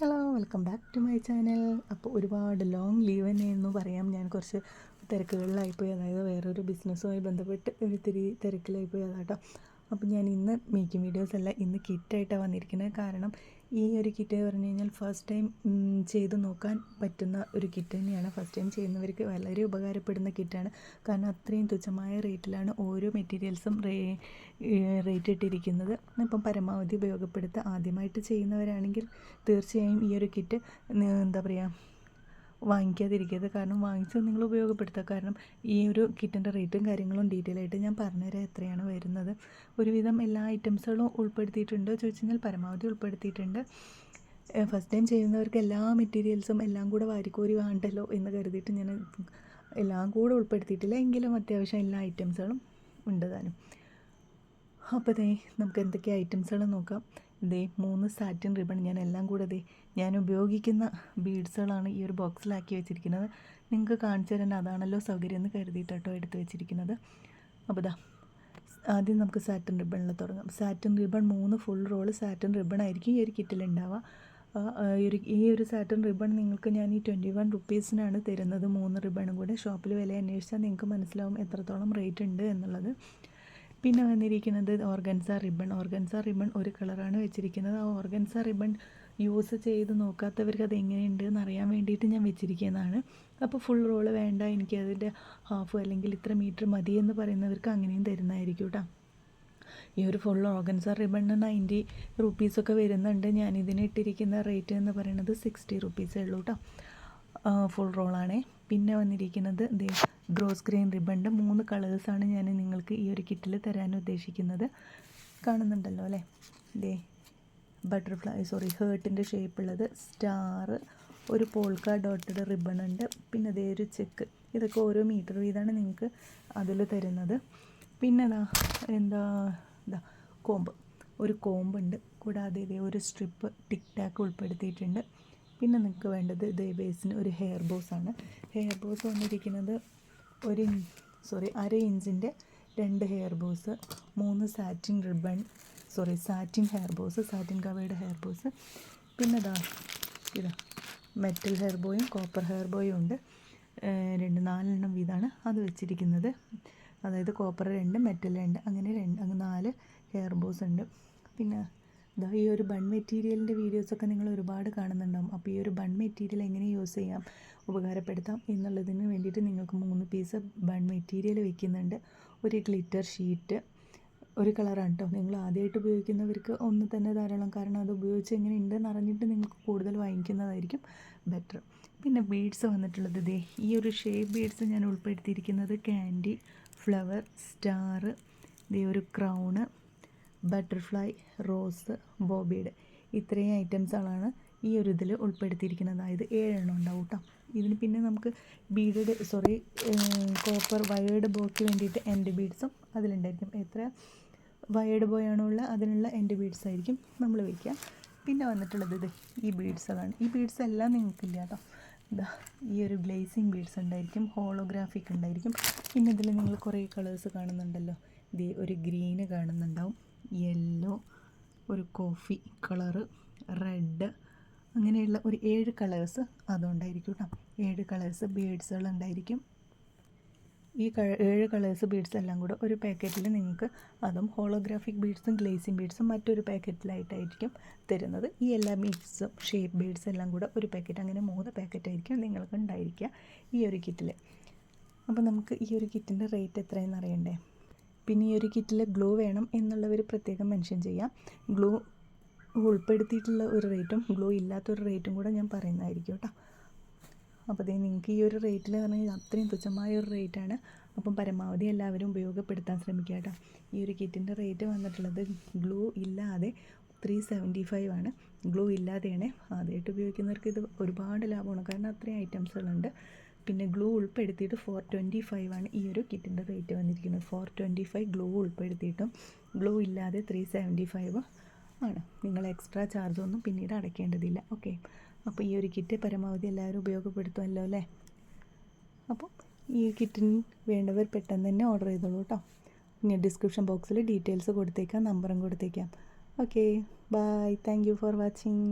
Hello welcome back to my channel അപ്പോൾ ഒരുപാട് long leave തന്നെ എന്ന് പറയാം ഞാൻ കുറച്ച് തിരക്കുകളിലായിപ്പോയി അതായത് വേറൊരു ബിസിനസ്സുമായി ബന്ധപ്പെട്ട് ഒത്തിരി തിരക്കിലായിപ്പോയി അതാട്ടോ. അപ്പോൾ ഞാൻ ഇന്ന് മേക്കിംഗ് വീഡിയോസ് അല്ല ഇന്ന് കിറ്റായിട്ടാണ് വന്നിരിക്കുന്നത്. കാരണം ഈ ഒരു കിറ്റ് പറഞ്ഞു കഴിഞ്ഞാൽ ഫസ്റ്റ് ടൈം ചെയ്ത് നോക്കാൻ പറ്റുന്ന ഒരു കിറ്റ് തന്നെയാണ്. ഫസ്റ്റ് ടൈം ചെയ്യുന്നവർക്ക് വളരെ ഉപകാരപ്പെടുന്ന കിറ്റാണ്. കാരണം അത്രയും തുച്ഛമായ റേറ്റിലാണ് ഓരോ മെറ്റീരിയൽസും റേ റേറ്റ് ഇട്ടിരിക്കുന്നത്. ഇപ്പം പരമാവധി ഉപയോഗപ്പെടുത്തുക ആദ്യമായിട്ട് ചെയ്യുന്നവരാണെങ്കിൽ തീർച്ചയായും ഈ ഒരു കിറ്റ് എന്താ പറയുക വാങ്ങിക്കാതിരിക്കരുത്. കാരണം വാങ്ങിച്ച് നിങ്ങൾ ഉപയോഗപ്പെടുത്തുക. കാരണം ഈ ഒരു കിറ്റിന്റെ റേറ്റും കാര്യങ്ങളും ഡീറ്റെയിൽ ആയിട്ട് ഞാൻ പറഞ്ഞുതരാം എത്രയാണ് വരുന്നത്. ഒരുവിധം എല്ലാ ഐറ്റംസുകളും ഉൾപ്പെടുത്തിയിട്ടുണ്ട്. ചോദിച്ചു കഴിഞ്ഞാൽ പരമാവധി ഉൾപ്പെടുത്തിയിട്ടുണ്ട്. ഫസ്റ്റ് ടൈം ചെയ്യുന്നവർക്ക് എല്ലാ മെറ്റീരിയൽസും എല്ലാം കൂടെ വാരിക്കോരി വേണ്ടല്ലോ എന്ന് കരുതിയിട്ട് ഞാൻ എല്ലാം കൂടെ ഉൾപ്പെടുത്തിയിട്ടില്ല. എങ്കിലും അത്യാവശ്യം എല്ലാ ഐറ്റംസുകളും ഉണ്ട് താനും. അപ്പോൾ ദേ നമുക്ക് എന്തൊക്കെ ഐറ്റംസുകൾ നോക്കാം. ദേ മൂന്ന് സാറ്റിൻ റിബൺ ഞാൻ എല്ലാം കൂടെ ദേ ഞാൻ ഉപയോഗിക്കുന്ന ബീഡ്സുകളാണ് ഈ ഒരു ബോക്സിലാക്കി വെച്ചിരിക്കുന്നത്. നിങ്ങൾക്ക് കാണിച്ചു തരാൻ അതാണല്ലോ സൗകര്യം എന്ന് കരുതിയിട്ടോ എടുത്ത് വെച്ചിരിക്കുന്നത്. അപ്പോൾ ദാ ആദ്യം നമുക്ക് സാറ്റിൻ റിബണിൽ തുടങ്ങാം. സാറ്റിൻ റിബൺ മൂന്ന് ഫുൾ റോൾ സാറ്റിൻ റിബൺ ആയിരിക്കും ഈ ഒരു കിറ്റിൽ ഉണ്ടാവുക ഈ ഒരു സാറ്റിൻ റിബൺ നിങ്ങൾക്ക് ഞാൻ ഈ ട്വന്റി വൺ റുപ്പീസിനാണ് തരുന്നത്. മൂന്ന് റിബണും കൂടെ. ഷോപ്പിൽ വില അന്വേഷിച്ചാൽ നിങ്ങൾക്ക് മനസ്സിലാവും എത്രത്തോളം റേറ്റ് ഉണ്ട് എന്നുള്ളത്. പിന്നെ വന്നിരിക്കുന്നത് ഓർഗൻസ റിബൺ. ഓർഗൻസ റിബൺ ഒരു കളറാണ് വെച്ചിരിക്കുന്നത്. ആ ഓർഗൻസ റിബൺ യൂസ് ചെയ്ത് നോക്കാത്തവർക്ക് അത് എങ്ങനെയുണ്ട് എന്ന് അറിയാൻ വേണ്ടിയിട്ട് ഞാൻ വെച്ചിരിക്കുന്നതാണ്. അപ്പോൾ ഫുൾ റോൾ വേണ്ട എനിക്ക് അതിന്റെ ഹാഫ് അല്ലെങ്കിൽ ഇത്ര മീറ്റർ മതി എന്ന് പറയുന്നവർക്ക് അങ്ങനെയും തരുന്നതായിരിക്കും കേട്ടോ. ഈ ഒരു ഫുൾ ഓർഗൻസ റിബണിന് നയന്റി റുപ്പീസൊക്കെ വരുന്നുണ്ട്. ഞാൻ ഇതിന് ഇട്ടിരിക്കുന്ന റേറ്റ് എന്ന് പറയുന്നത് സിക്സ്റ്റി റുപ്പീസേ ഉള്ളൂ കേട്ടോ. ഫുൾ റോളാണേ. പിന്നെ വന്നിരിക്കുന്നത് ദേ ഗ്രെയിൻ റിബണിന്റെ മൂന്ന് കളേഴ്സാണ് ഞാൻ നിങ്ങൾക്ക് ഈ ഒരു കിറ്റിൽ തരാൻ ഉദ്ദേശിക്കുന്നത്. കാണുന്നുണ്ടല്ലോ അല്ലേ? ദേ ബട്ടർഫ്ലൈ സോറി ഹേർട്ടിന്റെ ഷേപ്പുള്ളത് സ്റ്റാർ ഒരു പോൾക്ക ഡോട്ടഡ് റിബൺ ഉണ്ട് പിന്നെ അതേ ഒരു ചെക്ക്. ഇതൊക്കെ ഓരോ മീറ്റർ വീതമാണ് നിങ്ങൾക്ക് അതിൽ തരുന്നത്. പിന്നെ എന്താ എന്താ കോമ്പ്. ഒരു കോമ്പുണ്ട് കൂടാതെ ഇതേ ഒരു സ്ട്രിപ്പ് ടിക് ടാക്ക് ഉൾപ്പെടുത്തിയിട്ടുണ്ട്. പിന്നെ നിങ്ങൾക്ക് വേണ്ടത് ഇതേ ബേസിന് ഒരു ഹെയർ ബോസാണ്. ഹെയർ ബോസ് വന്നിരിക്കുന്നത് ഒരു സോറി അര ഇഞ്ചിന്റെ രണ്ട് ഹെയർ ബോസ് മൂന്ന് satin ribbon sorry satin hair bows satin covered hair bows പിന്നെ ഇതാ ഇതാ മെറ്റൽ ഹെയർ ബോയും കോപ്പർ ഹെയർ ബോയും ഉണ്ട്. രണ്ട് നാലെണ്ണം വീതാണ് അത് വെച്ചിരിക്കുന്നത്. അതായത് കോപ്പർ രണ്ട് മെറ്റൽ രണ്ട് അങ്ങനെ രണ്ട് നാല് ഹെയർ ബോസ് ഉണ്ട്. പിന്നെ ഇതാ ഈ ഒരു ബൺ മെറ്റീരിയലിന്റെ വീഡിയോസൊക്കെ നിങ്ങൾ ഒരുപാട് കാണുന്നുണ്ടാവും. അപ്പോൾ ഈ ഒരു ബൺ മെറ്റീരിയൽ എങ്ങനെ യൂസ് ചെയ്യാം ഉപകാരപ്പെടുത്താം എന്നുള്ളതിന് വേണ്ടിയിട്ട് നിങ്ങൾക്ക് മൂന്ന് പീസ് ബൺ മെറ്റീരിയൽ വെക്കുന്നുണ്ട്. ഒരു ഗ്ലിറ്റർ ഷീറ്റ് ഒരു കളറാണ് കേട്ടോ. നിങ്ങൾ ആദ്യമായിട്ട് ഉപയോഗിക്കുന്നവർക്ക് ഒന്ന് തന്നെ ധാരാളം. കാരണം അത് ഉപയോഗിച്ച് എങ്ങനെ ഉണ്ടെന്ന് അറിഞ്ഞിട്ട് നിങ്ങൾക്ക് കൂടുതൽ വാങ്ങിക്കുന്നതായിരിക്കും ബെറ്റർ. പിന്നെ ബീഡ്സ് വന്നിട്ടുള്ളത് ഇതേ ഈ ഒരു ഷേപ്പ് ബീഡ്സ് ഞാൻ ഉൾപ്പെടുത്തിയിരിക്കുന്നത് ക്യാൻഡി ഫ്ലവർ സ്റ്റാർ ഇതേ ഒരു ക്രൗണ് ബട്ടർഫ്ലൈ റോസ് ബോബീഡ് ഇത്രയും ഐറ്റംസുകളാണ് ഈ ഒരു ഇതിൽ ഉൾപ്പെടുത്തിയിരിക്കുന്നത്. അതായത് ഏഴെണ്ണം ഉണ്ടാവും കേട്ടോ ഇതിന് പിന്നെ നമുക്ക് ബീഡഡ് സോറി കോപ്പർ വയേർഡ് ബോയ്ക്ക് വേണ്ടിയിട്ട് എന്റെ ബീഡ്സും അതിലുണ്ടായിരിക്കും. എത്ര വയേർഡ് ബോയാണോ ഉള്ള അതിനുള്ള എന്റെ ബീഡ്സ് ആയിരിക്കും നമ്മൾ വയ്ക്കുക പിന്നെ വന്നിട്ടുള്ളത് ഇത് ഈ ബീഡ്സ് അതാണ്. ഈ ബീഡ്സ് എല്ലാം നിങ്ങൾക്കില്ല കേട്ടോ ഇതാ ഈ ഒരു ഗ്ലേസിങ് ബീഡ്സ് ഉണ്ടായിരിക്കും ഹോളോഗ്രാഫിക് ഉണ്ടായിരിക്കും. പിന്നെ ഇതിൽ നിങ്ങൾ കുറേ കളേഴ്സ് കാണുന്നുണ്ടല്ലോ. ഇത് ഒരു ഗ്രീന് കാണുന്നുണ്ടാവും. യെല്ലോ ഒരു കോഫി കളറ് റെഡ് അങ്ങനെയുള്ള ഒരു ഏഴ് കളേഴ്സ് അതുകൊണ്ടായിരിക്കും കേട്ടോ ഏഴ് കളേഴ്സ് ബീഡ്സുകൾ ഉണ്ടായിരിക്കും. ഈ ഏഴ് കളേഴ്സ് ബീഡ്സ് എല്ലാം കൂടെ ഒരു പാക്കറ്റിൽ നിങ്ങൾക്ക് അതും ഹോളോഗ്രാഫിക് ബീഡ്സും ഗ്ലേസിങ് ബീഡ്സും മറ്റൊരു പാക്കറ്റിലായിട്ടായിരിക്കും തരുന്നത്. ഈ എല്ലാ ബീഡ്സും ഷേപ്പ് ബീഡ്സ് എല്ലാം കൂടെ ഒരു പാക്കറ്റ് അങ്ങനെ മൂന്ന് പാക്കറ്റ് ആയിരിക്കും നിങ്ങൾക്ക് ഉണ്ടായിരിക്കുക ഈ ഒരു കിറ്റിൽ അപ്പോൾ നമുക്ക് ഈ ഒരു കിറ്റിന്റെ റേറ്റ് എത്രയെന്ന് അറിയണ്ടേ? പിന്നെ ഈ ഒരു കിറ്റിൽ ഗ്ലൂ വേണം എന്നുള്ളവർ പ്രത്യേകം മെൻഷൻ ചെയ്യാം. ഗ്ലൂ ഉൾപ്പെടുത്തിയിട്ടുള്ള ഒരു റേറ്റും ഗ്ലൂ ഇല്ലാത്തൊരു റേറ്റും കൂടെ ഞാൻ പറയുന്നതായിരിക്കും കേട്ടോ. അപ്പോൾ അതേ നിങ്ങൾക്ക് ഈ ഒരു റേറ്റിൽ പറഞ്ഞാൽ അത്രയും തുച്ഛമായ ഒരു റേറ്റാണ് അപ്പം പരമാവധി എല്ലാവരും ഉപയോഗപ്പെടുത്താൻ ശ്രമിക്കുക കേട്ടോ. ഈ ഒരു കിറ്റിന്റെ റേറ്റ് വന്നിട്ടുള്ളത് ഗ്ലൂ ഇല്ലാതെ ത്രീ സെവന്റി ഫൈവ് ആണ്. ഗ്ലൂ ഇല്ലാതെയാണ് ആദ്യമായിട്ട് ഉപയോഗിക്കുന്നവർക്ക് ഇത് ഒരുപാട് ലാഭമാണ്. കാരണം അത്രയും ഐറ്റംസുകളുണ്ട് പിന്നെ ഗ്ലൂ ഉൾപ്പെടുത്തിയിട്ട് ഫോർ ട്വന്റി ഫൈവ് ആണ് ഈ ഒരു കിറ്റിന്റെ റേറ്റ് വന്നിരിക്കുന്നത്. ഫോർ ട്വന്റി ഫൈവ് ഗ്ലൂ ഉൾപ്പെടുത്തിയിട്ടും ഗ്ലൂ ഇല്ലാതെ ത്രീ സെവന്റി ഫൈവ് ആണ്. നിങ്ങൾ എക്സ്ട്രാ ചാർജ് ഒന്നും പിന്നീട് അടയ്ക്കേണ്ടതില്ല. ഓക്കെ അപ്പോൾ ഈ ഒരു കിറ്റ് പരമാവധി എല്ലാവരും ഉപയോഗപ്പെടുത്തുമല്ലോ അല്ലേ? അപ്പോൾ ഈ കിറ്റിന് വേണ്ടവർ പെട്ടെന്ന് തന്നെ ഓർഡർ ചെയ്തോളൂ കേട്ടോ പിന്നെ ഡിസ്ക്രിപ്ഷൻ ബോക്സിൽ ഡീറ്റെയിൽസ് കൊടുത്തേക്കാം നമ്പറും കൊടുത്തേക്കാം. Okay bye thank you for watching